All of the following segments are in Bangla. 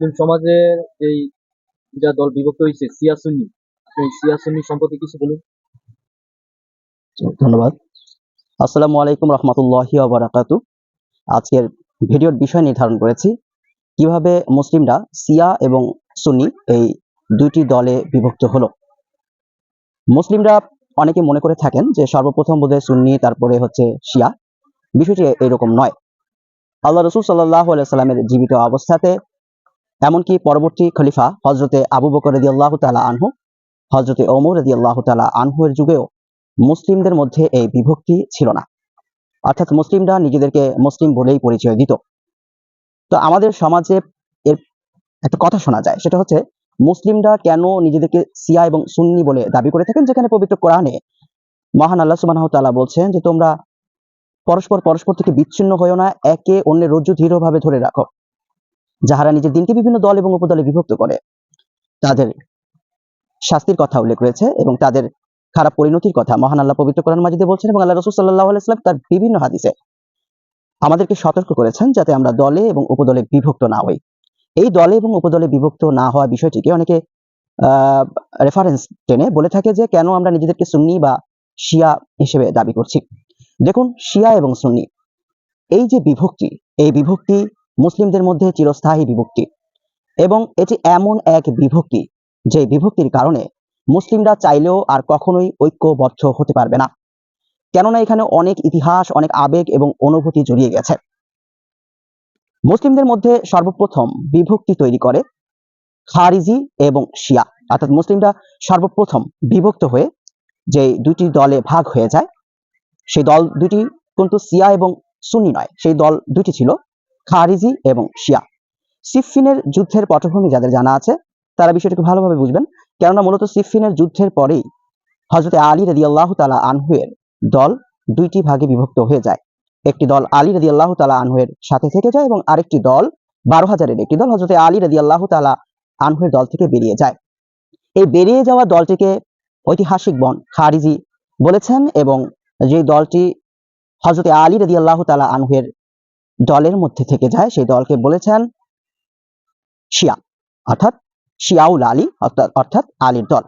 মুসলিম সমাজের যেই যা দল বিভক্ত হয়েছে সিয়া সুন্নি আপনি সিয়া সুন্নি সম্পর্কে কিছু বলুন। ধন্যবাদ। আসসালামু আলাইকুম রহমতুল্লাহি বারাকাতু। আজকের ভিডিওর বিষয় নির্ধারণ করেছি, কীভাবে মুসলিমরা সিয়া এবং সুন্নি এই দুইটি দলে বিভক্ত হলো। মুসলিমরা অনেকে মনে করে থাকেন যে সর্বপ্রথম বোধহয় সুন্নি, তারপরে হচ্ছে শিয়া। বিষয়টি এরকম নয়। আল্লাহ রসুল সাল্লাহ সাল্লামের জীবিত অবস্থাতে এমনকি পরবর্তী খলিফা হজরতে আবু বকর রদি আল্লাহ তালা আনহু হজরতে ওমর রদি আল্লাহ তালা আনহুয়ের যুগেও মুসলিমদের মধ্যে এই বিভক্তি ছিল না। অর্থাৎ মুসলিমরা নিজেদেরকে মুসলিম বলেই পরিচয় দিত। তো আমাদের সমাজে এর একটা কথা শোনা যায়, সেটা হচ্ছে মুসলিমরা কেন নিজেদেরকে সিয়া এবং সুন্নি বলে দাবি করে থাকেন? যেখানে পবিত্র কোরআনে মহান আল্লাহ সুবাহ তাআলা বলছেন যে, তোমরা পরস্পর পরস্পর থেকে বিচ্ছিন্ন হয়েও না, একে অন্যের রজ্জু দৃঢ়ভাবে ধরে রাখো। যাহারা নিজের দিনকে বিভিন্ন দল এবং উপদলে বিভক্ত করে, তাদের শাস্তির কথা উল্লেখ রয়েছে এবং তাদের খারাপ পরিণতির কথা মহান আল্লাহ পবিত্র কোরআন মাজিদে বলছেন এবং আল্লাহ রসুল সাল্লাহ আলাইসলাম তার বিভিন্ন হাদিসে আমাদেরকে সতর্ক করেছেন যাতে আমরা দলে এবং উপদলে বিভক্ত না হই। এই দলে এবং উপদলে বিভক্ত না হওয়া বিষয়টিকে অনেকে রেফারেন্স টেনে বলে থাকে যে কেন আমরা নিজেদেরকে সুন্নি বা শিয়া হিসেবে দাবি করছি। দেখুন, শিয়া এবং সুন্নি, এই যে বিভক্তি, এই বিভক্তি মুসলিমদের মধ্যে চিরস্থায়ী বিভক্তি। এবং এটি এমন এক বিভক্তি, যে বিভক্তির কারণে মুসলিমরা চাইলেও আর কখনোই ঐক্যবদ্ধ হতে পারবে না। কেননা এখানে অনেক ইতিহাস, অনেক আবেগ এবং অনুভূতি জড়িয়ে গেছে। মুসলিমদের মধ্যে সর্বপ্রথম বিভক্তি তৈরি করে খারিজি এবং শিয়া। অর্থাৎ মুসলিমরা সর্বপ্রথম বিভক্ত হয়ে যে দুটি দলে ভাগ হয়ে যায়, সেই দল দুটি কিন্তু সিয়া এবং সুন্নি নয়, সেই দল দুটি ছিল খারিজি এবং শিয়া। সিফিনের যুদ্ধের পটভূমি যাদের জানা আছে, তারা বিষয়টাকে ভালোভাবে বুঝবেন। কেননা মূলত সিফিনের যুদ্ধের পরেই হজরতে আলী রদি আল্লাহ তালা আনহুয়ের দল দুইটি ভাগে বিভক্ত হয়ে যায়। একটি দল আলী রদি আল্লাহ তালা আনহুয়ের সাথে থেকে যায় এবং আরেকটি দল বারো হাজারের। একটি দল হজরতে আলী রদি আল্লাহ তালা আনহুয়ের দল থেকে বেরিয়ে যায়। এই বেরিয়ে যাওয়া দলটিকে ঐতিহাসিক বন খারিজি বলেছেন এবং যে দলটি হজরতে আলী রদি আল্লাহ তালা আনহুয়ের দলের মধ্যে থেকে যায়, সেই দলকে বলেছেন শিয়া, অর্থাৎ শিয়াউল আলী, অর্থাৎ আলীর দল।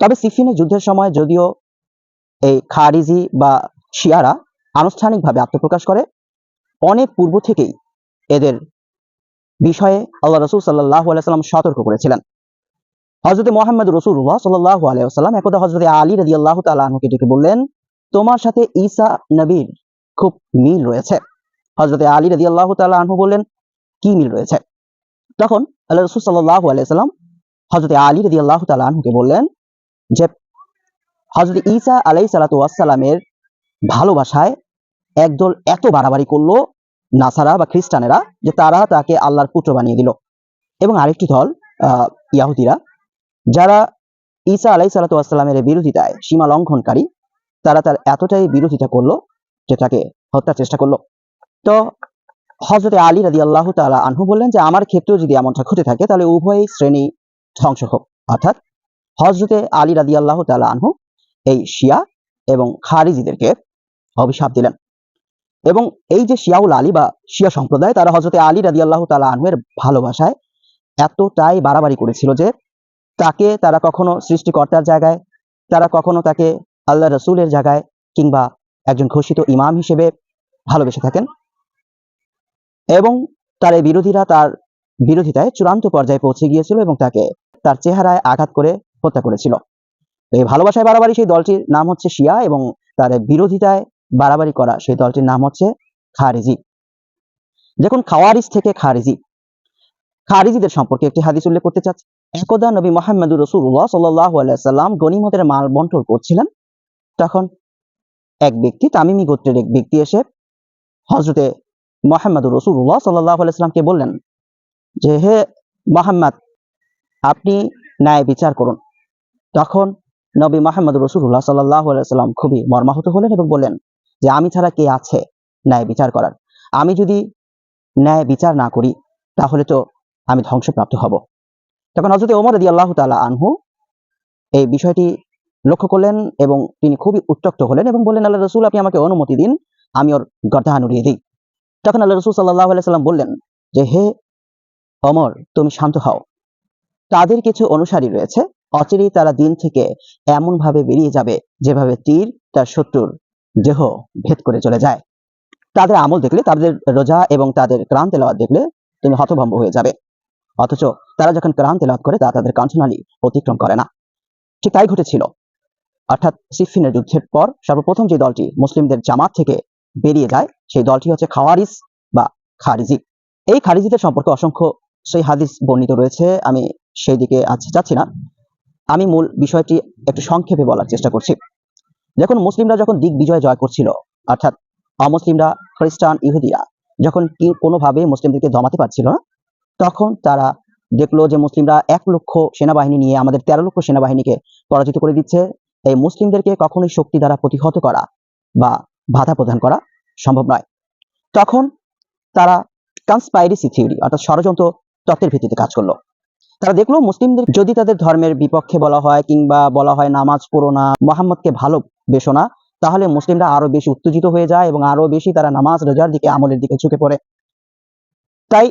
তবে সিফিনের যুদ্ধের সময় যদিও এই খারিজি বা শিয়ারা আনুষ্ঠানিকভাবে আত্মপ্রকাশ করে, অনেক পূর্ব থেকেই এদের বিষয়ে আল্লাহ রসুল সাল্লাহ আলাইসাল্লাম সতর্ক করেছিলেন। হজরত মোহাম্মদ রসুল্লাহ সাল্লাহ আলাইসাল্লাম একদা হজরত আলী রদি আল্লাহ তালকে ডেকে বললেন, তোমার সাথে ঈসা নবীর খুব মিল রয়েছে। হজরত আলী রদি আল্লাহ তাল্লাহ বললেন, কি মিল রয়েছে? তখন আল্লাহ রসুল সাল্লাহ আলাইসাল্লাম হজরত আলী রদি আল্লাহ তালকে বললেন যে হজরত ঈসা আলাই সালাতামের ভালোবাসায় একদল এত বাড়াবাড়ি করল নাসারা বা খ্রিস্টানেরা যে তারা তাকে আল্লাহর পুত্র বানিয়ে দিল। এবং আরেকটি দল ইয়াহুদিরা, যারা ঈসা আলাই সালাতামের বিরোধিতায় সীমা লঙ্ঘনকারী, তারা তার এতটাই বিরোধিতা করল যে তাকে হত্যার চেষ্টা করল। তো হজরত আলী রাদি আল্লাহ তালা আনহু বললেন যে, আমার ক্ষেত্রেও যদি এমনটা ঘটে থাকে, তাহলে উভয় শ্রেণি ধ্বংস হোক। অর্থাৎ হজরতে আলী রাদি আল্লাহ তালা আনহু এই শিয়া এবং খারিজিদেরকে অভিশাপ দিলেন। এবং এই যে শিয়াউল আলী বা শিয়া সম্প্রদায়, তারা হজরতে আলী রাদি আল্লাহ তালা আনহুয়ের ভালোবাসায় এতটাই বাড়াবাড়ি করেছিল যে, তাকে তারা কখনো সৃষ্টিকর্তার জায়গায়, তারা কখনো তাকে আল্লাহ রসুলের জায়গায় কিংবা একজন ঘোষিত ইমাম হিসেবে ভালোবেসে থাকেন। এবং তার এই বিরোধীরা তার বিরোধিতায় চূড়ান্ত পর্যায়ে পৌঁছে গিয়েছিল এবং তাকে তার চেহারায় আঘাত করে হত্যা করেছিল। এই ভালোবাসায় বাড়াবাড়ি সেই দলটির নাম হচ্ছে শিয়া এবং তার বিরোধিতায় বাড়াবাড়ি করা সেই দলটির নাম হচ্ছে খারিজি। দেখুন, খাওয়ারিজ থেকে খারিজি। খারিজিদের সম্পর্কে একটি হাদিস উল্লেখ করতে চাচ্ছি। একদা নবী মোহাম্মদুর রসুল্লাহ সাল্লাম গনিমতের মাল বন্টন করছিলেন, তখন এক ব্যক্তি, তামিমি গোত্রের এক ব্যক্তি এসে হজরতে মোহাম্মদ রসুল্লাহ সাল্লাহ আলাইসলামকে বললেন যে, হে মোহাম্মদ, আপনি ন্যায় বিচার করুন। তখন নবী মোহাম্মদ রসুল্লাহ সাল্লাহ আলাইসাল্লাম খুবই মর্মাহত হলেন এবং বললেন যে, আমি ছাড়া কে আছে ন্যায় বিচার করার? আমি যদি ন্যায় বিচার না করি, তাহলে তো আমি ধ্বংসপ্রাপ্ত হব। তখন হজরত ওমর রদি আল্লাহ তালা আনহু এই বিষয়টি লক্ষ্য করলেন এবং তিনি খুবই উত্তক্ত হলেন এবং বললেন, আল্লাহ রসুল, আপনি আমাকে অনুমতি দিন, আমি ওর গর্দাহান উড়িয়ে দিই। তখন আল্লাহ রসুল সাল্লাহ সাল্লাম বললেন যে, হে অমর, তুমি শান্ত হও। তাদের কিছু অনুসারী রয়েছে, অচিরেই তারা দিন থেকে এমন ভাবে বেরিয়ে যাবে যেভাবে তীর, তার শত্রুর দেহ ভেদ করে চলে যায়। তাদের আমল দেখলে, তাদের রোজা এবং তাদের ক্রাম তেলাওয়াত দেখলে তুমি হতভম্ব হয়ে যাবে। অথচ তারা যখন ক্রাম তেলাওয়াত করে, তা তাদের কাঞ্চনালী অতিক্রম করে না। ঠিক তাই ঘটেছিল। অর্থাৎ সিফিনের যুদ্ধের পর সর্বপ্রথম যে দলটি মুসলিমদের জামাত থেকে বেরিয়ে যায়। সেই দলটি হচ্ছে খাওয়ারিস বা খারিজি। এই খারিজিদের সম্পর্কে অসংখ্য সেই হাদিস বর্ণিত রয়েছে। আমি সেই দিকে আজ যাচ্ছি না। আমি মূল বিষয়টি একটু সংক্ষেপে বলার চেষ্টা করছি। যখন মুসলিমরা যখন দিক বিজয় জয় করছিল, অর্থাৎ অমুসলিমরা, খ্রিস্টান, ইহুদিরা, যখন কি কোনোভাবে মুসলিমদেরকে দমাতে পারছিল না, তখন তারা দেখল যে মুসলিমরা এক লক্ষ সেনাবাহিনী নিয়ে আমাদের তেরো লক্ষ সেনাবাহিনীকে পরাজিত করে দিচ্ছে। এই মুসলিমদেরকে কখনোই শক্তি দ্বারা প্রতিহত করা বা বাধা প্রদান করা সম্ভব নয়। তখন তারা কনস্পাইরেসি থিওরি অর্থাৎ ষড়যন্ত্র তত্ত্বের ভিত্তিতে কাজ করল। তারা দেখল মুসলিমদের যদি তাদের ধর্মের বিপক্ষে বলা হয় কিংবা বলা হয় নামাজ পড়ো না, মোহাম্মদকে ভালোবেসো না, তাহলে মুসলিমরা আরও বেশি উত্তেজিত হয়ে যায় এবং আরও বেশি তারা নামাজ রোজার দিকে আমলের দিকে ঝুঁকে পড়ে। তাই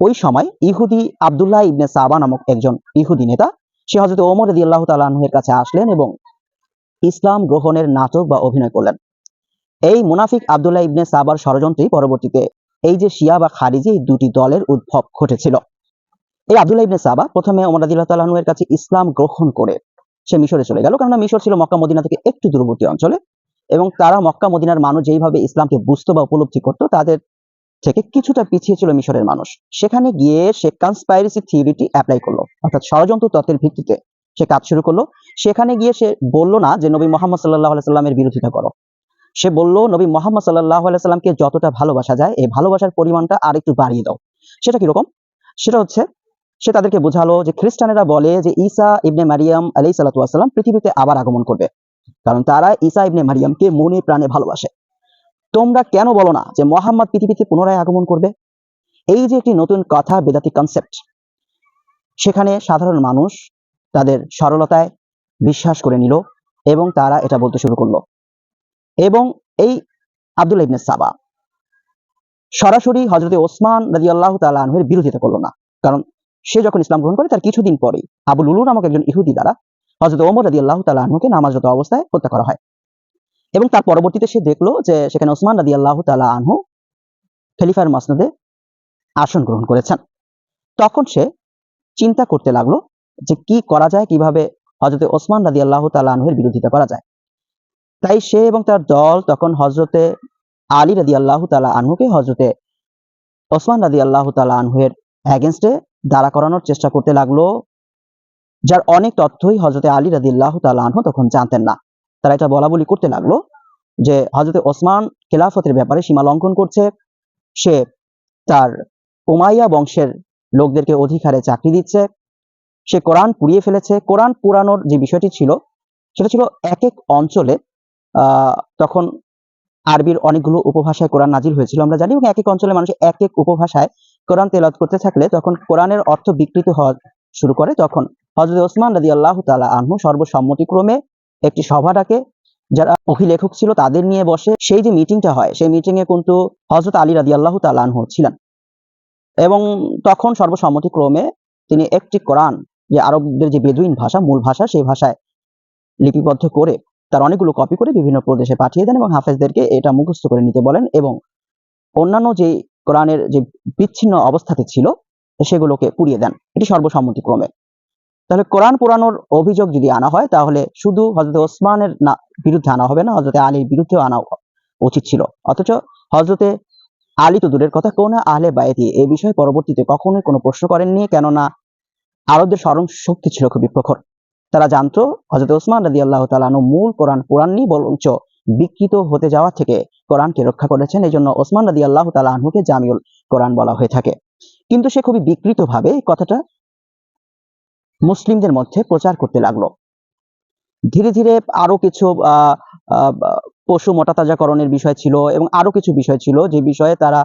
ওই সময় ইহুদি আবদুল্লাহ ইবনে সাবা নামক একজন ইহুদি নেতা, সে হজরত ওমর রদি আল্লাহ তালাহের কাছে আসলেন এবং ইসলাম গ্রহণের নাটক বা অভিনয় করলেন। এই মুনাফিক আবদুল্লাহ ইবনে সাবার ষড়যন্ত্রই পরবর্তীতে এই যে শিয়া বা খারিজি এই দুটি দলের উদ্ভব ঘটেছিল। এই আবদুল্লাহ ইবনে সাবা প্রথমে ওমর রাদিল্লাহ তালাহের কাছে ইসলাম গ্রহণ করে। সে মিশরে চলে গেল কেননা মিশর ছিল মক্কা মদিনা থেকে একটু দূরবর্তী অঞ্চলে এবং তারা মক্কা মদিনার মানুষ যেইভাবে ইসলামকে বুঝতো বা উপলব্ধি করতো, তাদের থেকে কিছুটা পিছিয়ে ছিল মিশরের মানুষ। সেখানে গিয়ে সে কনস্পাইরেসি থিওরিটি অ্যাপ্লাই করল। অর্থাৎ ষড়যন্ত্র তত্ত্বের ভিত্তিতে সে কাজ শুরু করল। সেখানে গিয়ে সে বলল না যে নবী মোহাম্মদ সাল্লাহ সাল্লামের বিরোধিতা করো। সে বলল, নবী মোহাম্মদ সাল্লাহ সাল্লামকে যতটা ভালোবাসা যায়, এই ভালোবাসার পরিমাণটা আর একটু বাড়িয়ে দাও। সেটা কীরকম? সেটা হচ্ছে, সে তাদেরকে বোঝালো যে খ্রিস্টানেরা বলে যে ঈসা ইবনে মারিয়াম আলাই সাল্লাম পৃথিবীতে আবার আগমন করবে। কারণ তারা ঈসা ইবনে মারিয়ামকে মনে প্রাণে ভালোবাসে। তোমরা কেন বলো না যে মোহাম্মদ পৃথিবীতে পুনরায় আগমন করবে? এই যে একটি নতুন কথা, বেদাতি কনসেপ্ট সেখানে সাধারণ মানুষ তাদের সরলতায় বিশ্বাস করে নিল এবং তারা এটা বলতে শুরু করল। এবং এই আব্দুল ইবনে সাবা। সরাসরি হজরতে ওসমান রাজি আল্লাহ তালের বিরোধিতা করল না। কারণ সে যখন ইসলাম গ্রহণ করে, তার কিছুদিন পরে আবু লুলু নামক একজন ইহুদি দ্বারা হজরত ওমর রাজি আল্লাহ তালাহকে নামাজরত অবস্থায় হত্যা করা হয়। এবং তার পরবর্তীতে সে দেখল যে সেখানে ওসমান রাজি আল্লাহ তালা আনহু খলিফার মাসনদে আসন গ্রহণ করেছেন। তখন সে চিন্তা করতে লাগল যে কি করা যায়, কীভাবে হজরতে ওসমান রাজি আল্লাহ তালা আনহের বিরোধিতা করা যায়। তাই সে এবং তার দল তখন হজরতে আলী রাদি আল্লাহ তালা আনহুকে হজরতে ওসমান রাদি আল্লাহ তালা আনহুয়ের অ্যাগেনস্টে দাঁড়া করানোর চেষ্টা করতে লাগল, যার অনেক তথ্যই হজরতে আলী রাদি আল্লাহ তালা আনহু তখন জানতেন না। তারা এটা বলা বলি করতে লাগল যে হজরতে ওসমান খেলাফতের ব্যাপারে সীমা লঙ্ঘন করছে, সে তার উমাইয়া বংশের লোকদেরকে অধিকারে চাকরি দিচ্ছে, সে কোরআন পুড়িয়ে ফেলেছে। কোরআন পুরানোর যে বিষয়টি ছিল, সেটা ছিল এক এক অঞ্চলে তখন আরবির অনেকগুলো উপভাষায় কোরআন নাজিল হয়েছিল, আমরা জানি, এবং এক এক অঞ্চলে মানুষ এক এক উপভাষায় কোরআন তেলাওয়াত করতে থাকলে তখন কোরআনের অর্থ বিকৃত হওয়া শুরু করে, তখন হজরত ওসমান রাজি আল্লাহ তালা আনহু সর্বসম্মতিক্রমে একটি সভা ডাকে, যারা অভিলেখক ছিল তাদের নিয়ে বসে সেই যে মিটিংটা হয়, সেই মিটিং এ কিন্তু হজরত আলী রাজি আল্লাহ তালা আনহু ছিলেন। এবং তখন সর্বসম্মতিক্রমে তিনি একটি কোরআন, যে আরবদের যে বেদুইন ভাষা, মূল ভাষা সেই ভাষায় লিপিবদ্ধ করে তার অনেকগুলো কপি করে বিভিন্ন প্রদেশে পাঠিয়ে দেন এবং হাফেজদেরকে এটা মুখস্থ করে নিতে বলেন এবং অন্যান্য যে কোরআনের যে বিচ্ছিন্ন অবস্থাতে ছিল, সেগুলোকে পুড়িয়ে দেন। এটি সর্বসম্মতিক্রমে। তাহলে কোরআন পুরানোর অভিযোগ যদি আনা হয়, তাহলে শুধু হজরত ওসমানের না, বিরুদ্ধে আনা হবে না হজরতে আলীর বিরুদ্ধেও আনা উচিত ছিল। অথচ হজরতে আলী তো দূরের কথা, কোন আহলে বায়তি এ বিষয়ে পরবর্তীতে কখনোই কোনো প্রশ্ন করেননি, কেননা আরবদের স্মরণ শক্তি ছিল খুবই প্রখর। তারা জানতো হজরত ওসমান রাজি আল্লাহ তালানু মূল কোরআন পুরাণনি বরঞ্চ বিকৃত হতে যাওয়া থেকে কোরআনকে রক্ষা করেছেন। এই জন্য ওসমান রাজি আল্লাহ তালা আনহুকে জামিউল কোরআন বলা হয়ে থাকে। কিন্তু সে খুবই বিকৃত ভাবে কথাটা মুসলিমদের মধ্যে প্রচার করতে লাগল। ধীরে ধীরে আরও কিছু পশু মোটাতাজাকরণের বিষয় ছিল এবং আরও কিছু বিষয় ছিল যে বিষয়ে তারা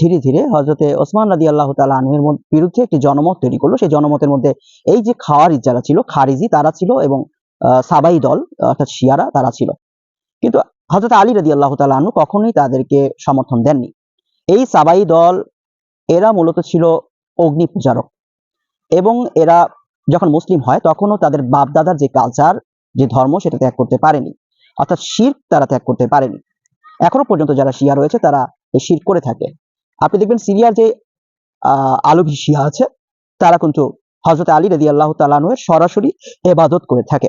ধীরে ধীরে হজরতে ওসমান রাদি আল্লাহ তালা বিরুদ্ধে একটি জনমত তৈরি করল। সেই জনমতের মধ্যে এই যে খাওয়ারিজ যারা ছিল, খারিজি তারা ছিল এবং সাবাই দল, অর্থাৎ শিয়ারা তারা ছিল। কিন্তু হজরত আলী রাদি আল্লাহ তালা কখনোই তাদেরকে সমর্থন দেননি। এই সাবাই দল, এরা মূলত ছিল অগ্নি পূজারক এবং এরা যখন মুসলিম হয় তখনও তাদের বাপদাদার যে কালচার যে ধর্ম সেটা ত্যাগ করতে পারেনি। অর্থাৎ শির তারা ত্যাগ করতে পারেনি। এখনও পর্যন্ত যারা শিয়া রয়েছে তারা এই শির করে থাকে। আপনি দেখবেন সিরিয়ার যে আলভী শিয়া আছে, তারা কিন্তু হজরত আলী রদি আল্লাহ তালানুয়ের সরাসরি এবাদত করে থাকে।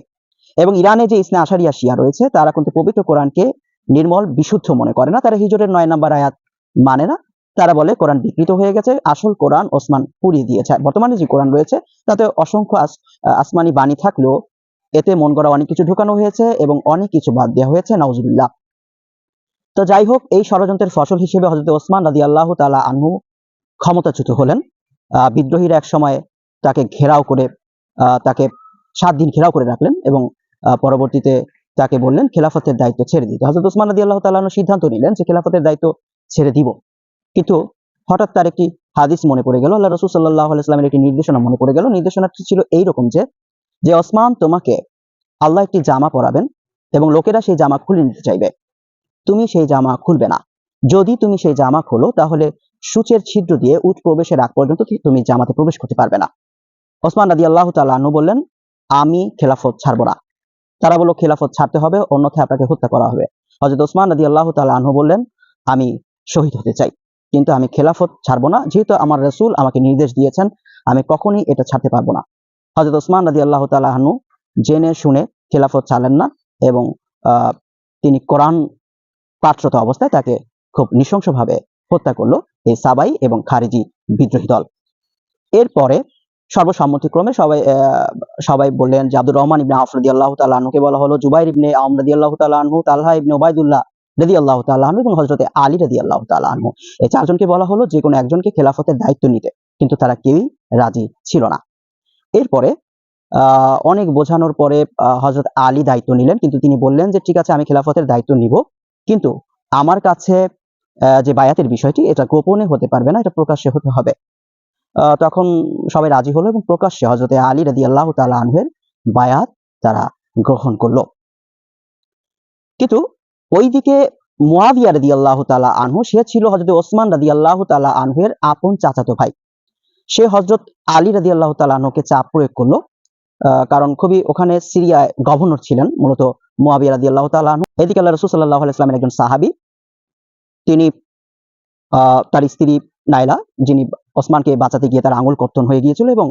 এবং ইরানে যে ইসনা আশারিয়া শিয়া রয়েছে, তারা কিন্তু পবিত্র কোরআনকে নির্মল, বিশুদ্ধ মনে করে না। তারা হিজরের নয় নাম্বার আয়াত মানে না। তারা বলে, কোরআন বিকৃত হয়ে গেছে, আসল কোরআন ওসমান পুড়িয়ে দিয়েছে। বর্তমানে যে কোরআন রয়েছে, তাতে অসংখ্য আসমানি বাণী থাকলেও এতে মন করা অনেক কিছু ঢুকানো হয়েছে এবং অনেক কিছু বাদ দেওয়া হয়েছে, নাউজুবিল্লাহ। তো যাই হোক, এই ষড়যন্ত্রের ফসল হিসেবে হজরত ওসমান রাদি আল্লাহ তালা আনহু ক্ষমতাচ্যুত হলেন। বিদ্রোহীরা এক সময় তাকে ঘেরাও করে তাকে সাত দিন ঘেরাও করে রাখলেন এবং পরবর্তীতে তাকে বললেন, খেলাফতের দায়িত্ব ছেড়ে দিতে। হজরত ওসমান রাদি আল্লাহ তালা সিদ্ধান্ত নিলেন যে, খেলাফতের দায়িত্ব ছেড়ে দিব। কিন্তু হঠাৎ তার একটি হাদিস মনে পড়ে গেল। আল্লাহ রসুল সাল্লাহ আলাইস্লামের একটি নির্দেশনা মনে পড়ে গেল। নির্দেশনাটি ছিল এইরকম যে যে ওসমান তোমাকে আল্লাহ একটি জামা পরাবেন এবং লোকেরা সেই জামা খুলে নিতে চাইবে। তুমি সেই জামা খুলবে না। যদি তুমি সেই জামা খোলো, তাহলে সূচের ছিদ্র দিয়ে উট প্রবেশের আগ পর্যন্ত তুমি জামাতে প্রবেশ করতে পারবে না। ওসমান রাদি আল্লাহ তালু বললেন, আমি খেলাফত ছাড়বো না। তারা বলল, খেলাফত ছাড়তে হবে, অন্যথায় আপনাকে হত্যা করা হবে। হজরত ওসমান রাদি আল্লাহ তালু বললেন, আমি শহীদ হতে চাই, কিন্তু আমি খেলাফত ছাড়বো না। যেহেতু আমার রসুল আমাকে নির্দেশ দিয়েছেন, আমি কখনই এটা ছাড়তে পারব না। হজরত ওসমান রাদি আল্লাহ তালাহানু জেনে শুনে খেলাফত ছাড়লেন না এবং তিনি কোরআন পাঠরত অবস্থায় তাকে খুব নৃশংসভাবে হত্যা করল এই সাবাই এবং খারিজি বিদ্রোহী দল। এরপরে সর্বসম্মতিক্রমে সবাই সবাই বললেন যে আব্দুর রহমান ইবনে আফরদি আল্লাহ তালাহকে বলা হলো, জুবাইর ইবনে আমরদি আল্লাহ তালাহু তালহা ইবনে ওবায়দুল্লাহ রদি আল্লাহ তালাহু এবং হজরতে আলী রদি আল্লাহ তালাহু এই চারজনকে বলা হলো যে কোনো একজনকে খেলাফতের দায়িত্ব নিতে, কিন্তু তারা কেউই রাজি ছিল না। এরপরে অনেক বোঝানোর পরে হজরত আলী দায়িত্ব নিলেন, কিন্তু তিনি বললেন যে, ঠিক আছে, আমি খেলাফতের দায়িত্ব নিব। কিন্তু আমার কাছে যে বায়াতের বিষয়টি, এটা গোপনে হতে পারবে না, এটা প্রকাশ্যে হতে হবে। তখন সবাই রাজি হলো এবং প্রকাশ্যে হজরতে আলী রাদি আল্লাহ তালা আনহের বায়াত তারা গ্রহণ করল। কিন্তু ওইদিকে মুয়াবিয়া রাদি আল্লাহ তালা আনহু, সে ছিল হজরত ওসমান রাদি আল্লাহ তালা আনহের আপন চাচাতো ভাই। সে হজরত আলী রাদি আল্লাহ তালা আনহুকে চাপ প্রয়োগ করল কারণ খুবই ওখানে সিরিয়ায় গভর্নর ছিলেন, মূলত এদিকে আল্লাহ একজন সাহাবি, তিনি তার স্ত্রী নাইলা, যিনি ওসমানকে বাঁচাতে গিয়ে তার আঙুল কর্তন হয়ে গিয়েছিল এবং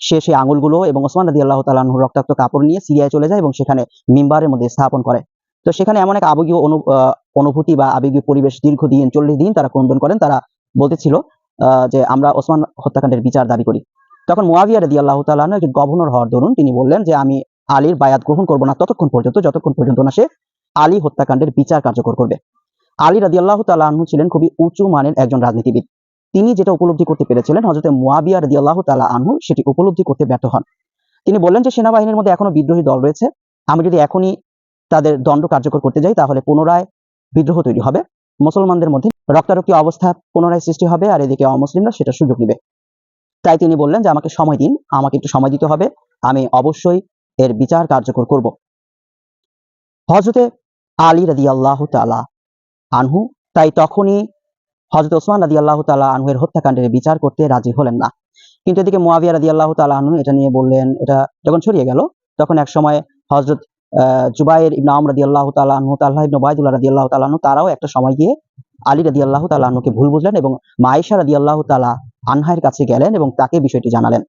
সে সেই আঙুলগুলো এবং ওসমান রাদি আল্লাহ তালাহ রক্তাক্ত কাপড় নিয়ে সিরিয়ায় চলে যায় এবং সেখানে মিম্বারের মধ্যে স্থাপন করে। তো সেখানে এমন এক আবেগীয় অনুভূতি বা আবেগীয় পরিবেশ দীর্ঘদিন, চল্লিশ দিন তারা ক্রন্দন করেন। তারা বলতেছিল যে আমরা ওসমান হত্যাকাণ্ডের বিচার দাবি করি। তখন মুয়াবিয়া রাদি আল্লাহ তালাহ একজন গভর্নর হওয়ার দরুন তিনি বললেন যে আমি আলীর বায়াত গ্রহণ করব না ততক্ষণ পর্যন্ত, যতক্ষণ পর্যন্ত না সে আলী হত্যাকাণ্ডের বিচার কার্যকর করবে। আলী রাদি আল্লাহ তালাহু ছিলেন খুবই উঁচু মানের একজন রাজনীতিবিদ। তিনি যেটা উপলব্ধি করতে পেরেছিলেন হজরত মুয়াবিয়া রাদি আল্লাহ তালা আনহু সেটি উপলব্ধি করতে ব্যর্থ হন। তিনি বললেন যে, সেনাবাহিনীর মধ্যে এখনও বিদ্রোহী দল রয়েছে। আমি যদি এখনই তাদের দণ্ড কার্যকর করতে যাই, তাহলে পুনরায় বিদ্রোহ তৈরি হবে। মুসলমানদের মধ্যে রক্তারক্তি অবস্থা পুনরায় সৃষ্টি হবে আর এদিকে অমুসলিমরা সেটা সুযোগ নেবে। তাই তিনি বললেন যে, আমাকে সময় দিন, আমাকে একটু সময় দিতে হবে। আমি অবশ্যই এর বিচার কার্যকর করব। হজরতে আলী রাদি আল্লাহ তালা আনহু তাই তখনই হজরত ওসমান রাদি আল্লাহ তালা আনহুয়ের হত্যাকাণ্ডের বিচার করতে রাজি হলেন না। কিন্তু এদিকে মুয়াবিয়া রাদি আল্লাহ তালা আনহু এটা নিয়ে বললেন, এটা যখন ছড়িয়ে গেল, তখন এক সময় হজরত জুবাইর ইবনে আমর রাদি আল্লাহ তালা আনহু তাল্লাহ ইবনে ওবায়দুল্লাহ রাদি আল্লাহ তালা তারাও একটা সময় গিয়ে আলী রাদি আল্লাহ তালা আনহুকে ভুল বুঝলেন এবং মায়েশা রাদি আল্লাহ তালা আনহায়ের কাছে গেলেন এবং তাকে বিষয়টি জানালেন।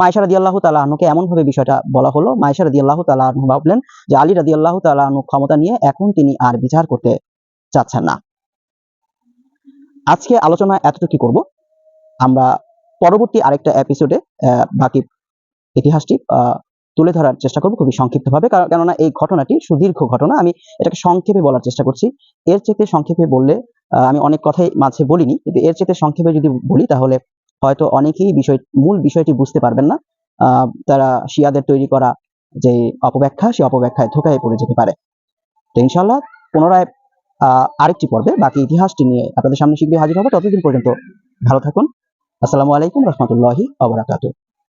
মায়েশা রাদি আল্লাহ তালা আনহুকে এমন ভাবে বিষয়টা বলা হলো। মায়েশা রাদি আল্লাহ তালা আনহু ভাবলেন যে আলী রাদি আল্লাহ তালা আনহু ক্ষমতা নিয়ে এখন তিনি আর বিচার করতে চাচ্ছেন না। আজকে আলোচনা এতটুকু করব? আমরা পরবর্তী আরেকটা এপিসোডে বাকি ইতিহাসটি তুলে ধরার চেষ্টা করব খুবই সংক্ষিপ্তভাবে। কারণ, কেননা এই ঘটনাটি সুদীর্ঘ ঘটনা, আমি এটাকে সংক্ষেপে বলার চেষ্টা করছি। এর চেয়ে সংক্ষেপে বললে আমি অনেক কথাই মাঝে বলিনি, কিন্তু এর চেয়ে সংক্ষেপে যদি বলি তাহলে হয়তো অনেকেই বিষয়, মূল বিষয়টি বুঝতে পারবেন না। তারা শিয়াদের তৈরি করা যে অপব্যাখ্যা, সে অপব্যাখ্যায় ধোকায় পড়ে যেতে পারে। তো ইনশাল্লাহ পুনরায় আরেকটি পর্বে, বাকি ইতিহাসটি নিয়ে আপনাদের সামনে শীঘ্রই হাজির হব। ততদিন পর্যন্ত ভালো থাকুন। আসসালামু আলাইকুম রহমতুল্লাহি আবরাকাতুহ